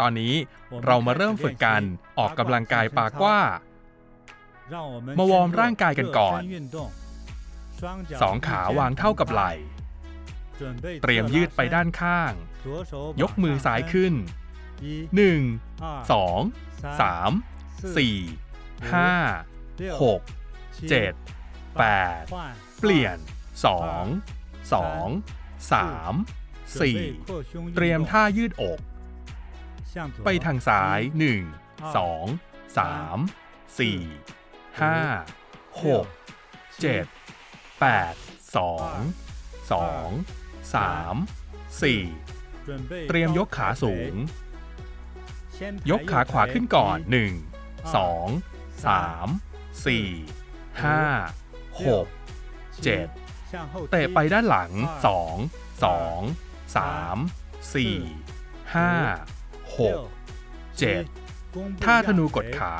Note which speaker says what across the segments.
Speaker 1: ตอนนี้เรามาเริ่มฝึกกันออกกำลังกายปากว่า
Speaker 2: มาวอร์มร่างกายกันก่อน
Speaker 1: ส
Speaker 2: ส
Speaker 1: อ
Speaker 2: องง
Speaker 1: ขา
Speaker 2: ขาวา
Speaker 1: ง
Speaker 2: ง
Speaker 1: เท่า
Speaker 2: เท่า
Speaker 1: กั
Speaker 2: กั
Speaker 1: บบไห
Speaker 2: ไห
Speaker 1: ล่
Speaker 2: ล่
Speaker 1: เต
Speaker 2: เต
Speaker 1: รี
Speaker 2: รี
Speaker 1: ย
Speaker 2: ย
Speaker 1: ม
Speaker 2: ม
Speaker 1: ยื
Speaker 2: ยื
Speaker 1: ด
Speaker 2: ด
Speaker 1: ไป
Speaker 2: ไป
Speaker 1: ด้า
Speaker 2: ด้านน
Speaker 1: ข้าง
Speaker 2: ย
Speaker 1: ย
Speaker 2: ก
Speaker 1: ก
Speaker 2: มื
Speaker 1: มื
Speaker 2: อ
Speaker 1: อ
Speaker 2: ซ้า
Speaker 1: ซ้ายย
Speaker 2: ขึ้
Speaker 1: ขึ้
Speaker 2: น
Speaker 1: น
Speaker 2: หนึ่ง
Speaker 1: 1
Speaker 2: สอง
Speaker 1: 2
Speaker 2: สาม
Speaker 1: 3
Speaker 2: สี่
Speaker 1: 4
Speaker 2: ห้า
Speaker 1: 5
Speaker 2: เจ็ด
Speaker 1: 6
Speaker 2: แปด
Speaker 1: 7
Speaker 2: เปลี่ยน
Speaker 1: 8 2 2 3 4
Speaker 2: 4
Speaker 1: เตรียมท่ายืดอก
Speaker 2: ไป
Speaker 1: ไป
Speaker 2: ทา
Speaker 1: ทางง
Speaker 2: ซ้า
Speaker 1: ซ้ายย1 2 3 4 5 6 7 8 2 2 3 4
Speaker 2: เตรียมยกขาสูง
Speaker 1: ย
Speaker 2: ย
Speaker 1: ก
Speaker 2: ก
Speaker 1: ขา
Speaker 2: ขา
Speaker 1: ขวาว
Speaker 2: ขา
Speaker 1: ขึ้
Speaker 2: ขึ้
Speaker 1: น
Speaker 2: น
Speaker 1: ก่
Speaker 2: ก่
Speaker 1: อ
Speaker 2: อนน
Speaker 1: 1 2 3 4 5 6 7 เตะไปด้านหลัง 2 2 3 4 5 6 7 ถ้าธนูกดขา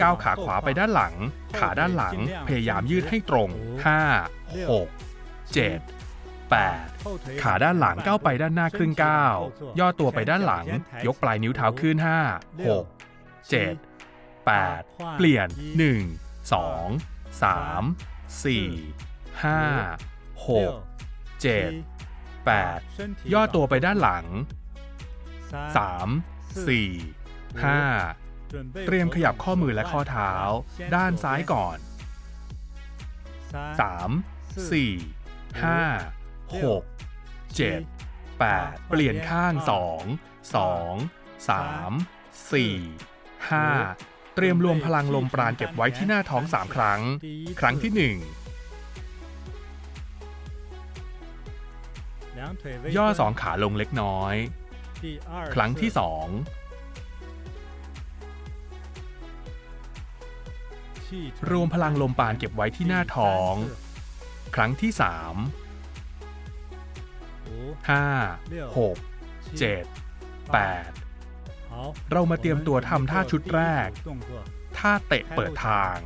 Speaker 1: ก้าวขาขวาไปด้านหลัง ขาด้านหลัง พยายามยืดให้ตรง 5 6 7 8 ขาด้านหลังก้าวไปด้านหน้าครึ่งก้าวย่อตัวไปด้านหลัง ยกปลายนิ้วเท้าขึ้น 5 6 7 8 เปลี่ยน 1 2 3 4 5 6 7 8 ย่อตัวไปด้านหลัง 3 4 5 เตรียมขยับข้อมือและข้อเท้า ด้านซ้ายก่อน 3 4 5 6 7 8 เปลี่ยนข้าง 2 2 3 4 5 เตรียมรวมพลังลมปราณเก็บไว้ที่หน้าท้อง 3 ครั้ง ครั้งที่ 1 ย่อสองขาลงเล็กน้อย ครั้งที่
Speaker 2: ที่
Speaker 1: 2รวมพลังลมปราณเก็บไว้ที่หน้าท้อง ครั้งที่3 5 6 7 8เรามาเตรียมตัวทำท่าชุดแรก ท่าเตะเปิดทาง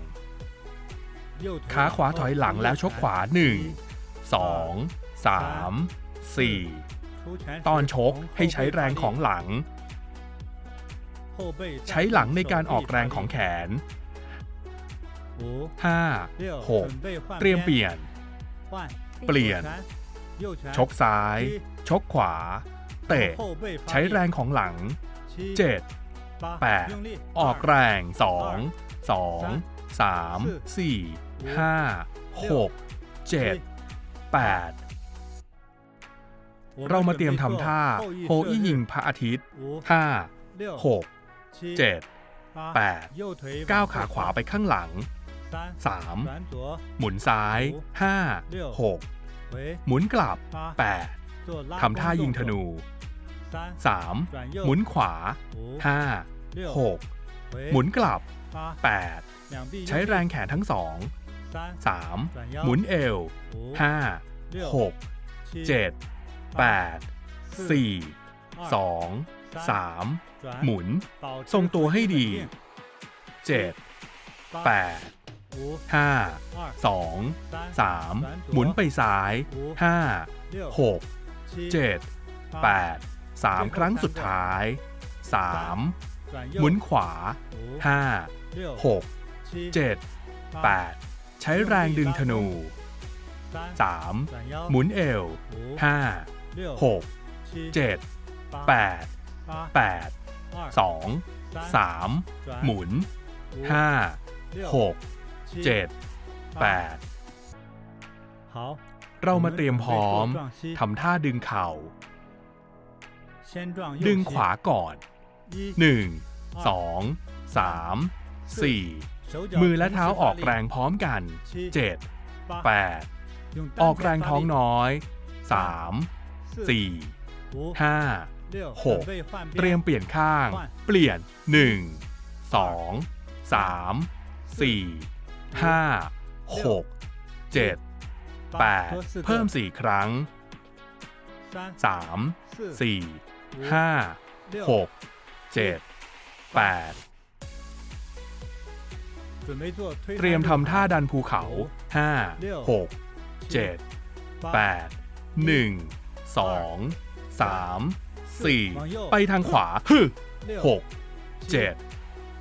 Speaker 1: ขาขวาถอยหลังแล้วชกขวา1 2 3 4ตอนชกให้ใช้แรงของหลัง ใช้หลังในการออกแรงของแขน5 6เตรียมเปลี่ยน เปลี่ยน ชกซ้าย ชกขวา เตะ ใช้แรงของหลัง 7 8 ออกแรง 2 2 3 4 5 6 7 8 เรามาเตรียมทำท่าโฮอี้ยิงพระอาทิตย์ 5 6 7 8 ก้าวขาขวาไปข้างหลัง 3 หมุนซ้าย 5 6 หมุนกลับ 8 ทำท่ายิงธนู 3 หมุนขวา 5 6 หมุนกลับ 8 ใช้แรงแขนทั้งสอง 3 หมุนเอว 5 6 7 8 4 2 3 หมุน ทรงตัวให้ดี 7 8 5 2 3หมุนไปซ้าย5 6 7 8 3ครั้งสุดท้าย3หมุนขวา5 6 7 8ใช้แรงดึงธนู3หมุนเอว5 6 7 8 8 2 3หมุน5 6 7 8 เรามาเตรียมพร้อมทำท่าดึงเข่า ดึงขวาก่อน1 2 3 4มือและเท้าออกแรงพร้อมกัน7 8ออกแรงท้องน้อย3 4 5 6เตรียมเปลี่ยนข้าง เปลี่ยน1 2 3 4 5 6 7 8 เพิ่ม 4 ครั้ง 3 4 5 6 7 8 เตรียมทำท่าดันภูเขา 5 6 7 8 1 2 3 4 ไปทางขวาฮึ6 7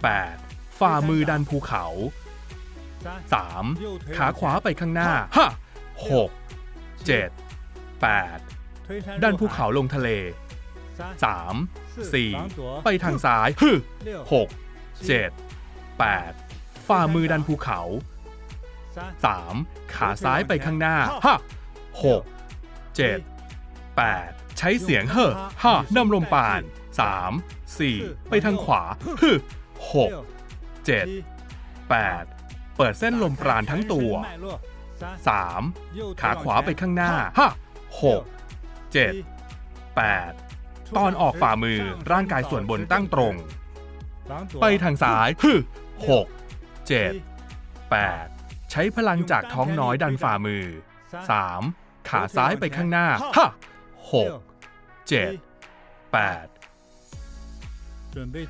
Speaker 1: 8 ฝ่ามือดันภูเขา 3 ขาขวาไปข้างหน้าฮะ6 7 8 ดันภูเขาลงทะเล 3 4 ไปทางซ้าย 6 7 8 ฝ่ามือดันภูเขา 3 ขาซ้ายไปข้างหน้าฮะ6 7 8 ใช้เสียงเฮ่อฮะนำลมปาน 3 4 ไปทางขวาฮึ6 7 8 เปิดเส้นลมปราณทั้งตัว 3 ขาขวาไปข้างหน้าฮะ6 7 8 ตอนออกฝ่ามือร่างกายส่วนบนตั้งตรง ไปทางซ้ายฮึ6 7 8ใช้พลังจากท้องน้อยดันฝ่ามือ 3. ขาซ้ายไปข้างหน้าฮะ6 7 8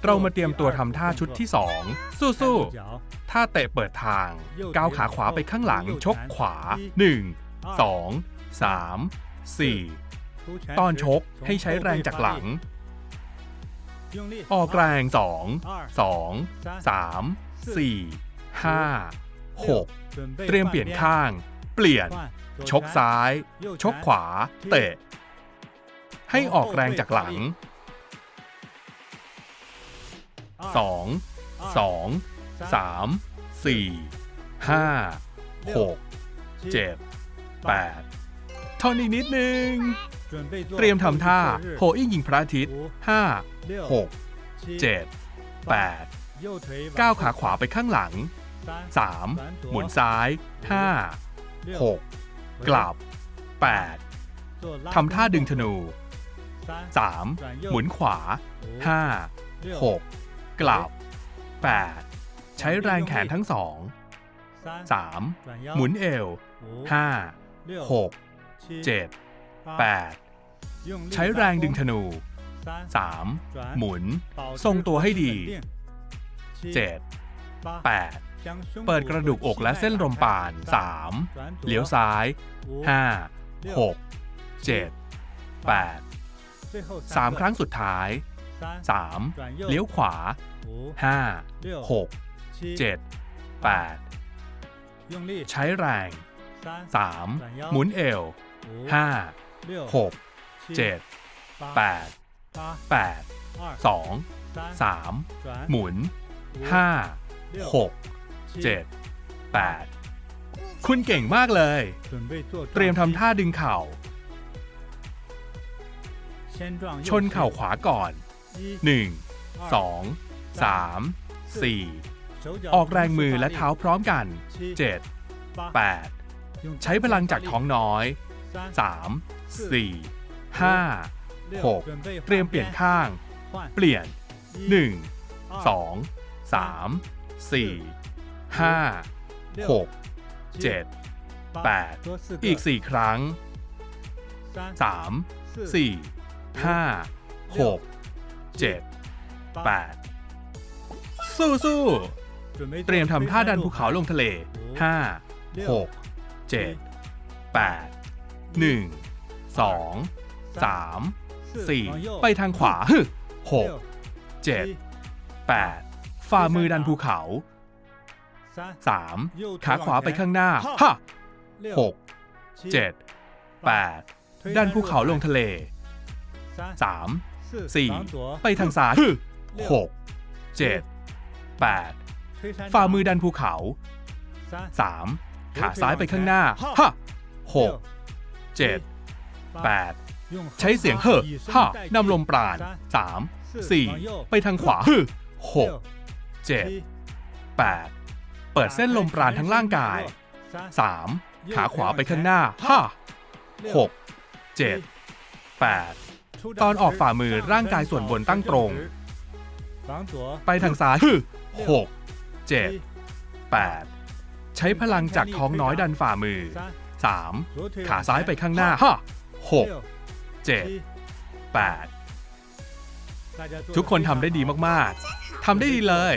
Speaker 1: เรามาเตรียมตัวทำท่าชุดที่ 2 สู้ๆท่าเตะเปิดทาง ก้าวขาขวาไปข้างหลัง ชกขวา 1 2 3 4 ตอนชกให้ใช้แรงจากหลัง ออกแรง 2 2 3 4 5 6 เตรียมเปลี่ยนข้าง เปลี่ยน ชกซ้าย ชกขวา เตะ ให้ออกแรงจากหลัง 2 2 3 4 5 6 7 8เท่านี้นิดนึง เตรียมทำท่าโหอิ่งยิงพระอาทิตย์5 6 7 8ก้าวขาขวาไปข้างหลัง3หมุนซ้าย5 6กลับ8ทำท่าดึงธนู3หมุนขวา5 6ก กลับ 8 ใช้แรงแขนทั้งสอง 3 หมุนเอว 5 6 7 8 ใช้แรงดึงธนู 3 หมุน ทรงตัวให้ดี 7 8 เปิดกระดูกอกและเส้นลมปาน 3 เลี้ยวซ้าย 5 6 7 8 3 ครั้งสุดท้าย 3 เลี้ยวขวา 5 6 7 8 ใช้แรง 3 หมุนเอว 5 6 7 8 8 2 3 หมุน 5 6 7 8 คุณเก่งมากเลย เตรียมทำท่าดึงเข่าชนเข่าขวาก่อน 1 2 3 4 ออกแรงมือและเท้าพร้อมกัน 7 8 ใช้พลังจากท้องน้อย 3 4 5 6 เตรียมเปลี่ยนข้าง เปลี่ยน 1 2 3 4 5 6 7 8 อีก 4 ครั้ง 3 4 5 6 7 8 สู้สู้ๆเตรียมทำท่าดันภูเขาลงทะเล 5 6 7 8 1 2 3 4 ไปทางขวาฮึ6 7 8 ฝ่ามือดันภูเขา 3 ขาขวาไปข้างหน้าฮะ6 7 8ดันภูเขาลงทะเล 3 4 ไปทางซ้ายฮึ6 7 8 ฝ่ามือดันภูเขา 3 ขาซ้ายไปข้างหน้าฮะ6 7 8ใช้เสียงเฮ่อฮะนำลมปราณ3 4ไปทางขวาฮึ6 7 8เปิดเส้นลมปราณทั้งร่างกาย3ขาขวาไปข้างหน้าฮะ6 7 8 ตอนออกฝ่ามือร่างกายส่วนบนตั้งตรง ไปทางซ้ายหกเจ็ดแปดใช้พลังจากท้องน้อยดันฝ่ามือสามขาซ้ายไปข้างหน้าห้าหกเจ็ดแปดทุกคนทำได้ดีมากๆ ทำได้ดีเลย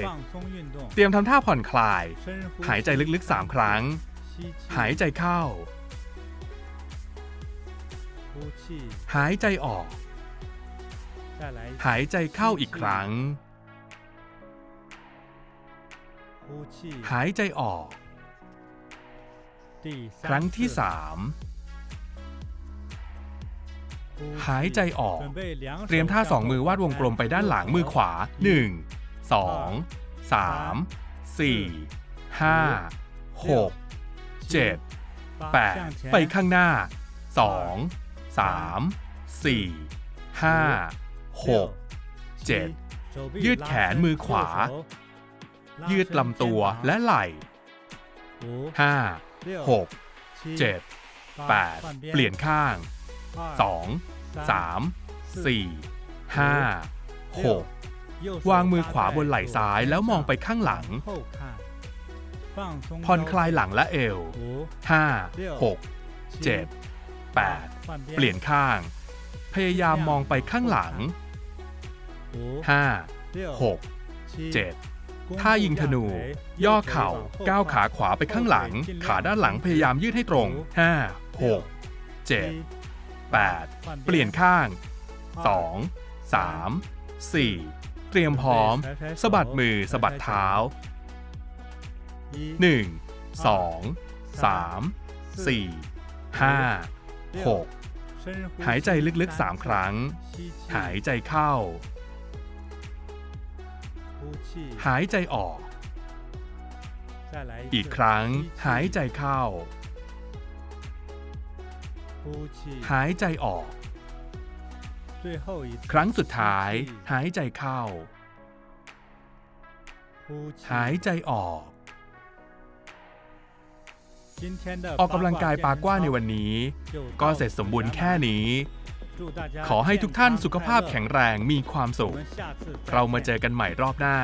Speaker 1: เตรียมทำท่าผ่อนคลาย หายใจลึกๆ 3 ครั้ง หายใจเข้า หายใจออก หายใจเข้าอีกครั้ง หายใจออก ครั้งที่
Speaker 2: สาม
Speaker 1: หายใจออก เตรียมท่าสองมือวาดวงกลมไปด้านหลังมือขวา 1 2 3 4 5 6 7 8 ไปข้างหน้า 2 3 4 5 6
Speaker 2: 7
Speaker 1: ยืดแขนมือขวา ยืดลำตัวและไหล่ 5 6 7 8 เปลี่ยนข้าง 2 3 4 5 6วางมือขวาบนไหล่ซ้ายแล้วมองไปข้างหลัง ผ่อนคลายหลังและเอว 5 6 7 8 เปลี่ยนข้าง พยายามมองไปข้างหลัง
Speaker 2: ห้าห
Speaker 1: ก
Speaker 2: เจ็
Speaker 1: ดท่ายิงธนู ย่อเข่าก้าวขาขวาไปข้างหลัง ขาด้านหลังพยายามยืดให้ตรงห้าหกเจ็ดแปดเปลี่ยนข้างสองสามสี่เตรียมพร้อมสะบัดมือสะบัดเท้าหนึ่งสองสามสี่ห้าหกหายใจลึกๆสามครั้ง หายใจเข้า หายใจออก อีกครั้งหายใจเข้า หายใจออก ครั้งสุดท้าย หายใจเข้า หายใจออก ออกกำลังกายปากว่าในวันนี้ ก็เสร็จสมบูรณ์แค่นี้ ขอให้ทุกท่านสุขภาพแข็งแรงมีความสุข เรามาเจอกันใหม่รอบหน้า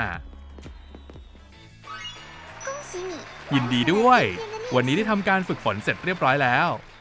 Speaker 1: ยินดีด้วย วันนี้ได้ทำการฝึกฝนเสร็จเรียบร้อยแล้ว
Speaker 3: 我